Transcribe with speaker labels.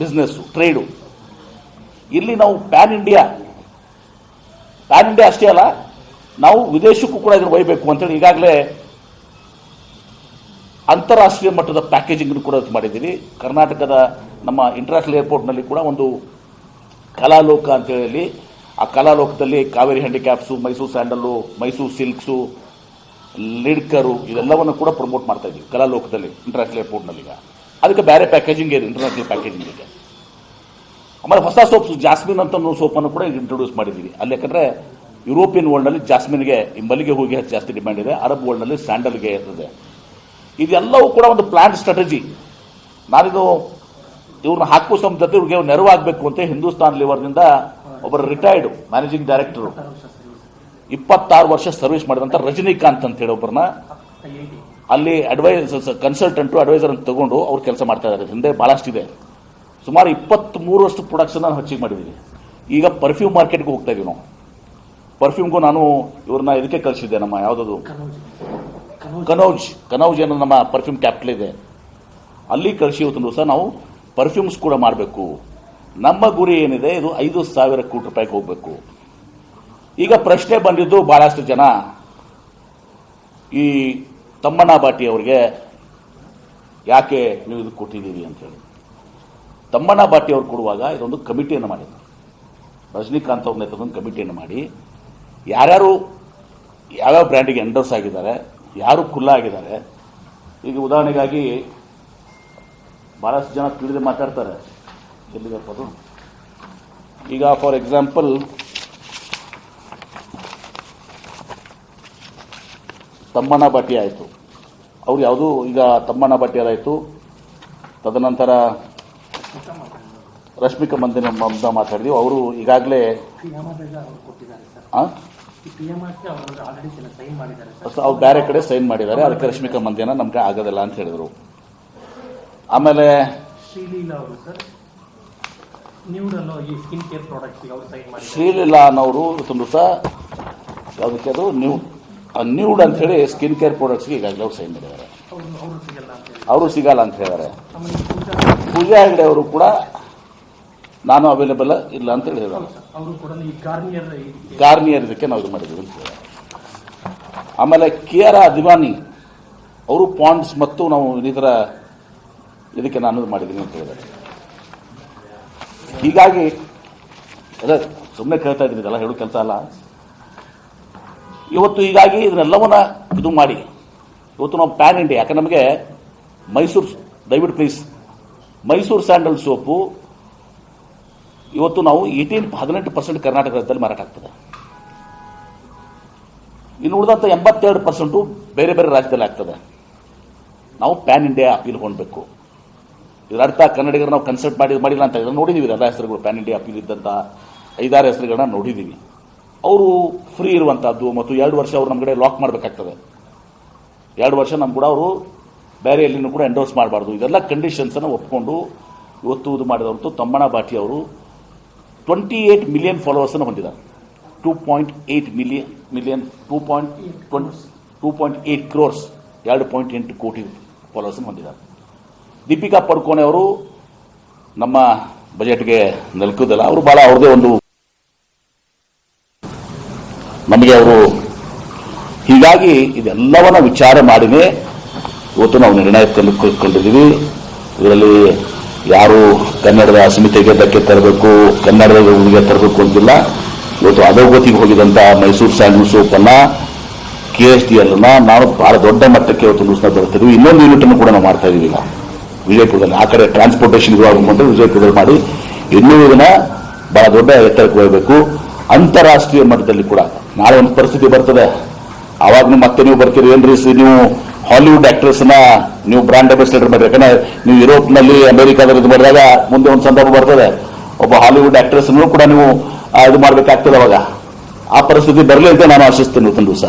Speaker 1: Business trade ಇಲ್ಲಿ ನಾವು PAN India PAN India ಅಷ್ಟೇ ಅಲ್ಲ, ನಾವು ವಿದೇಶಕ್ಕೂ ಕೂಡ ಇದನ್ನು ಒಯ್ಯಬೇಕು ಅಂತೇಳಿ ಈಗಾಗಲೇ ಅಂತಾರಾಷ್ಟ್ರೀಯ ಮಟ್ಟದ ಪ್ಯಾಕೇಜಿಂಗ್ ಕೂಡ ಮಾಡಿದ್ದೀವಿ ಕರ್ನಾಟಕದ ನಮ್ಮ ಇಂಟರ್ನ್ಯಾಷನಲ್ ಏರ್ಪೋರ್ಟ್ನಲ್ಲಿ ಕೂಡ ಒಂದು ಕಲಾಲೋಕ ಅಂತೇಳಿ ಆ ಕಲಾಲೋಕದಲ್ಲಿ Kaveri handicaps Mysuru sandal, Mysuru silks, Lidkar, ಇದೆಲ್ಲವನ್ನು ಕೂಡ ಪ್ರಮೋಟ್ ಮಾಡ್ತಾ ಇದ್ದೀವಿ ಕಲಾಲೋಕದಲ್ಲಿ ಇಂಟರ್ನ್ಯಾಷನಲ್ ಏರ್ಪೋರ್ಟ್ನಲ್ಲಿ ಈಗ. ಅದಕ್ಕೆ ಬೇರೆ ಪ್ಯಾಕೇಜಿಂಗ್ ಇದೆ ಇಂಟರ್ನ್ಯಾಷನಲ್ ಪ್ಯಾಕೇಜಿಂಗ್ ಇದೆ. ಆಮೇಲೆ ಹೊಸ ಸೋಪ್ಸ್ ಜಾಸ್ಮಿನ್ ಅಂತ ಸೋಪನ್ನು ಕೂಡ ಇಂಟ್ರೊಡ್ಯೂಸ್ ಮಾಡಿದ್ದೀವಿ ಅಲ್ಲಿ ಯಾಕಂದ್ರೆ ಯುರೋಪಿಯನ್ ವರ್ಲ್ಡ್ನಲ್ಲಿ ಜಾಸ್ಮಿನ್ಗೆ ಈ ಹೋಗಿ ಹೆಚ್ಚು ಜಾಸ್ತಿ ಡಿಮ್ಯಾಂಡ್ ಇದೆ. ಅರಬ್ ವರ್ಲ್ಡ್ನಲ್ಲಿ ಸ್ಯಾಂಡಲ್ಗೆ ಇರ್ತದೆ. ಇದೆಲ್ಲವೂ ಕೂಡ ಒಂದು ಪ್ಲಾನ್ ಸ್ಟ್ರಾಟಜಿ ನಾನಿದು ಇವ್ರನ್ನ ಹಾಕೋ ಸಂಬಂಧ ಇವ್ರಿಗೆ ನೆರವಾಗಬೇಕು ಅಂತ ಹಿಂದೂಸ್ತಾನ್ ಲಿವರ್ನಿಂದ ಒಬ್ಬರು ರಿಟೈರ್ಡ್ ಮ್ಯಾನೇಜಿಂಗ್ ಡೈರೆಕ್ಟರ್ ಇಪ್ಪತ್ತಾರು ವರ್ಷ ಸರ್ವಿಸ್ ಮಾಡಿದಂಥ ರಜನಿಕಾಂತ್ ಅಂತ ಹೇಳಿ ಒಬ್ಬರನ್ನ. ಅಲ್ಲಿ ಅಡ್ವೈಸ್ ಕನ್ಸಲ್ಟೆಂಟು ಅಡ್ವೈಸರ್ ಅಂತ ತಗೊಂಡು ಅವ್ರು ಕೆಲಸ ಮಾಡ್ತಾ ಇದ್ದಾರೆ. ಹಿಂದೆ ಬಹಳಷ್ಟಿದೆ ಸುಮಾರು ಇಪ್ಪತ್ತ್ ಮೂರಷ್ಟು ಪ್ರೊಡಕ್ಷನ್ ನಾನು ಹೆಚ್ಚಿಗೆ ಮಾಡಿದ್ದೀನಿ ಈಗ ಪರ್ಫ್ಯೂಮ್ ಮಾರ್ಕೆಟ್ಗೆ ಹೋಗ್ತಾ ಇದೀವಿ ನಾವು. ಪರ್ಫ್ಯೂಮ್ಗೂ ನಾನು ಇವ್ರನ್ನ ಇದಕ್ಕೆ ಕಳಿಸಿದ್ದೆ ನಮ್ಮ ಯಾವುದದು? ಕನೌಜ್. ಕನೌಜ್. ಏನೋ ನಮ್ಮ ಪರ್ಫ್ಯೂಮ್ ಕ್ಯಾಪಿಟಲ್ ಇದೆ. ಅಲ್ಲಿ ಕಳಿಸಿ ಇವತ್ತು ದಿವಸ ನಾವು ಪರ್ಫ್ಯೂಮ್ಸ್ ಕೂಡ ಮಾಡಬೇಕು. ನಮ್ಮ ಗುರಿ ಏನಿದೆ ಇದು ಐದು ಸಾವಿರ ಕೋಟಿ ರೂಪಾಯಿಗೆ ಹೋಗಬೇಕು. ಈಗ ಪ್ರಶ್ನೆ ಬಂದಿದ್ದು ಬಹಳಷ್ಟು ಜನ. ಈ ತಮ್ಮಣ್ಣ ಬಾಟಿ ಅವರಿಗೆ ಯಾಕೆ ನೀವು ಇದು ಕೊಟ್ಟಿದ್ದೀರಿ ಅಂತೇಳಿ ತಮ್ಮಣ್ಣ ಬಾಟಿ ಅವ್ರು ಕೊಡುವಾಗ ಇದೊಂದು ಕಮಿಟಿಯನ್ನು ಮಾಡಿದ್ರು. ರಜನಿಕಾಂತ್ ಅವ್ರ ನೇತೃತ್ವದ ಕಮಿಟಿಯನ್ನು ಮಾಡಿ, ಯಾರ್ಯಾರು ಯಾವ್ಯಾವ ಬ್ರ್ಯಾಂಡಿಗೆ ಎಂಡರ್ಸ್ ಆಗಿದ್ದಾರೆ, ಯಾರು ಖುಲ್ಲ ಆಗಿದ್ದಾರೆ, ಈಗ ಉದಾಹರಣೆಗಾಗಿ ಭಾಳಷ್ಟು ಜನ ತಿಳಿದು ಮಾತಾಡ್ತಾರೆ. ಎಲ್ಲಿಗಪ್ಪ ಅದು? ಈಗ ಫಾರ್ ಎಕ್ಸಾಂಪಲ್ ತಮ್ಮಣ್ಣ ಬಾಟಿ ಆಯಿತು. ಅವ್ರು ಯಾವುದು ಈಗ ತಮ್ಮನ ಬಾಟಿ ಅದಾಯಿತು ತದನಂತರ ರಶ್ಮಿಕಾ ಮಮತಾ ಮಾತಾಡಿದ್ವಿ. ಅವರು ಈಗಾಗಲೇ
Speaker 2: ಅವರು
Speaker 1: ಬೇರೆ ಕಡೆ ಸೈನ್ ಮಾಡಿದ್ದಾರೆ. ಅದಕ್ಕೆ ರಶ್ಮಿಕಾ ಮಂದಿನ ನಮ್ಗೆ ಆಗೋದಿಲ್ಲ ಅಂತ ಹೇಳಿದರು. ಆಮೇಲೆ
Speaker 2: ಶ್ರೀಲೀಲಾ
Speaker 1: ಅನ್ನೋರು ತುಂಬ ಸಹ ಯಾವುದಕ್ಕೆ ಅದು? ನ್ಯೂ ನ್ಯೂಡ್ ಅಂತ ಹೇಳಿ ಸ್ಕಿನ್ ಕೇರ್ ಪ್ರಾಡಕ್ಟ್ಸ್ಗೆ ಈಗಾಗಲೇ ಅವ್ರು ಸೈನ್ ಮಾಡಿದ್ದಾರೆ.
Speaker 2: ಅವರು ಸಿಗಲ್ಲ ಅಂತ
Speaker 1: ಹೇಳಿದ್ದಾರೆ.
Speaker 2: ಪೂಜಾ
Speaker 1: ಹೆಗಡೆ ಅವರು ಕೂಡ ನಾನು ಅವೈಲೇಬಲ್ ಇಲ್ಲ ಅಂತ ಹೇಳಿದ್ದಾರೆ.
Speaker 2: ಗಾರ್ನಿಯರ್
Speaker 1: ಇದಕ್ಕೆ ನಾವು ಇದು ಮಾಡಿದ್ದೀವಿ ಅಂತ ಹೇಳಿದ್ದಾರೆ. ಆಮೇಲೆ ಕೆ ಆರ್ ಅದಿವಾನಿ ಅವರು ಪಾಂಡ್ಸ್ ಮತ್ತು ನಾವು ಇನ್ನಿತರ ಇದಕ್ಕೆ ನಾನು ಇದು ಮಾಡಿದ್ದೀನಿ ಅಂತ ಹೇಳಿದ್ದಾರೆ. ಹೀಗಾಗಿ ಅದೇ ಸುಮ್ಮನೆ ಕೇಳ್ತಾ ಇದ್ದೀನಿ ಇದೆಲ್ಲ ಹೇಳೋ ಕೆಲಸ ಅಲ್ಲ. ಇವತ್ತು ಹೀಗಾಗಿ ಇದನ್ನೆಲ್ಲವನ್ನ ಇದು ಮಾಡಿ. ಇವತ್ತು ನಾವು ಪ್ಯಾನ್ ಇಂಡಿಯಾ ಯಾಕೆ ನಮಗೆ ಮೈಸೂರು, ದಯವಿಟ್ಟು ಪ್ಲೀಸ್ ಮೈಸೂರು ಸ್ಯಾಂಡಲ್ ಸೋಪು ಇವತ್ತು ನಾವು ಏಯ್ಟೀನ್ ಹದಿನೆಂಟು ಪರ್ಸೆಂಟ್ ಕರ್ನಾಟಕ ರಾಜ್ಯದಲ್ಲಿ ಮಾರಾಟ ಆಗ್ತದೆ. ಇನ್ನು ಉಳಿದಂಥ ಎಂಬತ್ತೆರಡು ಪರ್ಸೆಂಟು ಬೇರೆ ಬೇರೆ ರಾಜ್ಯದಲ್ಲಿ ಆಗ್ತದೆ. ನಾವು ಪ್ಯಾನ್ ಇಂಡಿಯಾ ಅಪೀಲ್ ಹೊಂದಬೇಕು ಇದರ ಅರ್ಥ ಕನ್ನಡಿಗರು ನಾವು ಕನ್ಸಲ್ಟ್ ಮಾಡಿ ಮಾಡಿಲ್ಲ ಅಂತ. ಇದನ್ನು ನೋಡಿದ್ದೀವಿ ಎಲ್ಲ ಹೆಸರುಗಳು ಪ್ಯಾನ್ ಇಂಡಿಯಾ ಅಪೀಲ್ ಇದ್ದಂಥ ಐದಾರು ಹೆಸರುಗಳನ್ನ ನೋಡಿದ್ದೀವಿ ಅವರು ಫ್ರೀ ಇರುವಂತಹದ್ದು ಮತ್ತು ಎರಡು ವರ್ಷ ಅವರು ನಮ್ಮ ಕಡೆ ಲಾಕ್ ಮಾಡಬೇಕಾಗ್ತದೆ. ಎರಡು ವರ್ಷ ನಮ್ಮ ಕೂಡ ಅವರು ಬೇರೆ ಎಲ್ಲಿನೂ ಕೂಡ ಎಂಡೋರ್ಸ್ ಮಾಡಬಾರ್ದು. ಇದೆಲ್ಲ ಕಂಡೀಷನ್ಸ್ ಅನ್ನು ಒಪ್ಕೊಂಡು ಇವತ್ತು ಇದು ಮಾಡಿದವಂತೂ ತಮ್ಮಣ್ಣ ಬಾಟಿ ಅವರು ಟ್ವೆಂಟಿ ಏಟ್ ಮಿಲಿಯನ್ ಫಾಲೋವರ್ಸ್ ಅನ್ನು ಹೊಂದಿದ್ದಾರೆ. Two point eight million million two point two point eight crores ಎರಡು ಪಾಯಿಂಟ್ ಎಂಟು ಕೋಟಿ ಫಾಲೋವರ್ಸ್ ಹೊಂದಿದ್ದಾರೆ. ದೀಪಿಕಾ ಪಡ್ಕೋಣೆ ಅವರು ನಮ್ಮ ಬಜೆಟ್ಗೆ ನಿಲ್ಕೋದಿಲ್ಲ, ಅವರು ಬಹಳ ಅವ್ರದೇ ಒಂದು ನಮಗೆ ಅವರು ಹೀಗಾಗಿ ಇದೆಲ್ಲವನ್ನ ವಿಚಾರ ಮಾಡಿನೇ ಇವತ್ತು ನಾವು ನಿರ್ಣಯ ತೆಗೆದುಕೊಂಡಿದ್ದೀವಿ ಇದರಲ್ಲಿ ಯಾರು ಕನ್ನಡದ ಅಸ್ಮಿತೆಗೆ ಧಕ್ಕೆ ತರಬೇಕು, ಕನ್ನಡದ ಉಳಿಗೆ ತರಬೇಕು ಅಂತಿಲ್ಲ. ಇವತ್ತು ಅಧೋಗತಿಗೆ ಹೋಗಿದಂತ ಮೈಸೂರು ಸ್ಯಾಂಡಲ್ ಓಪನ್ನ, ಕೆ ಎಸ್ ಡಿ ಅನ್ನ ನಾವು ಬಹಳ ದೊಡ್ಡ ಮಟ್ಟಕ್ಕೆ ಇವತ್ತು ನ್ಯೂಸ್ನ ಬರ್ತಿದ್ವಿ ಇನ್ನೊಂದು ಯೂನಿಟ್ ಅನ್ನು ಕೂಡ ನಾವು ಮಾಡ್ತಾ ಇದೀವಿ ಈಗ. ವಿಜಯಪುರದಲ್ಲಿ ಆ ಕಡೆ ಟ್ರಾನ್ಸ್ಪೋರ್ಟೇಷನ್ ಇದು ಆಗುವಂತ ವಿಜಯಪುರದಲ್ಲಿ ಮಾಡಿ. ಇನ್ನೂ ಇದನ್ನ ಬಹಳ ದೊಡ್ಡ ಎತ್ತರಕ್ಕೆ ಹೋಗಬೇಕು. ಅಂತಾರಾಷ್ಟ್ರೀಯ ಮಟ್ಟದಲ್ಲಿ ಕೂಡ ನಾಳೆ ಒಂದು ಪರಿಸ್ಥಿತಿ ಬರ್ತದೆ. ನೀವು ಮತ್ತೆ ನೀವು ಬರ್ತೀರಿ. ಏನ್ರಿ ಸಿ- ನೀವು ಹಾಲಿವುಡ್ ಆಕ್ಟ್ರೆಸ್ನ ನೀವು ಬ್ರಾಂಡ್ ಅಂಬಾಸಿಡರ್ ಮಾಡಿ ಯಾಕಂದ್ರೆ ನೀವು ಯುರೋಪ್ನಲ್ಲಿ ಅಮೆರಿಕಾದಲ್ಲಿ ಇದು ಮಾಡಿದಾಗ ಮುಂದೆ ಒಂದು ಸಂದರ್ಭ ಬರ್ತದೆ. ಒಬ್ಬ ಹಾಲಿವುಡ್ ಆಕ್ಟ್ರೆಸ್ ಕೂಡ ನೀವು ಇದು ಮಾಡ್ಬೇಕಾಗ್ತದೆ ಅವಾಗ. ಆ ಪರಿಸ್ಥಿತಿ ಬರಲಿ ಅಂತ ನಾನು ಆಶಿಸ್ತೇನೆ ಇವತ್ತಿನ ದಿವಸ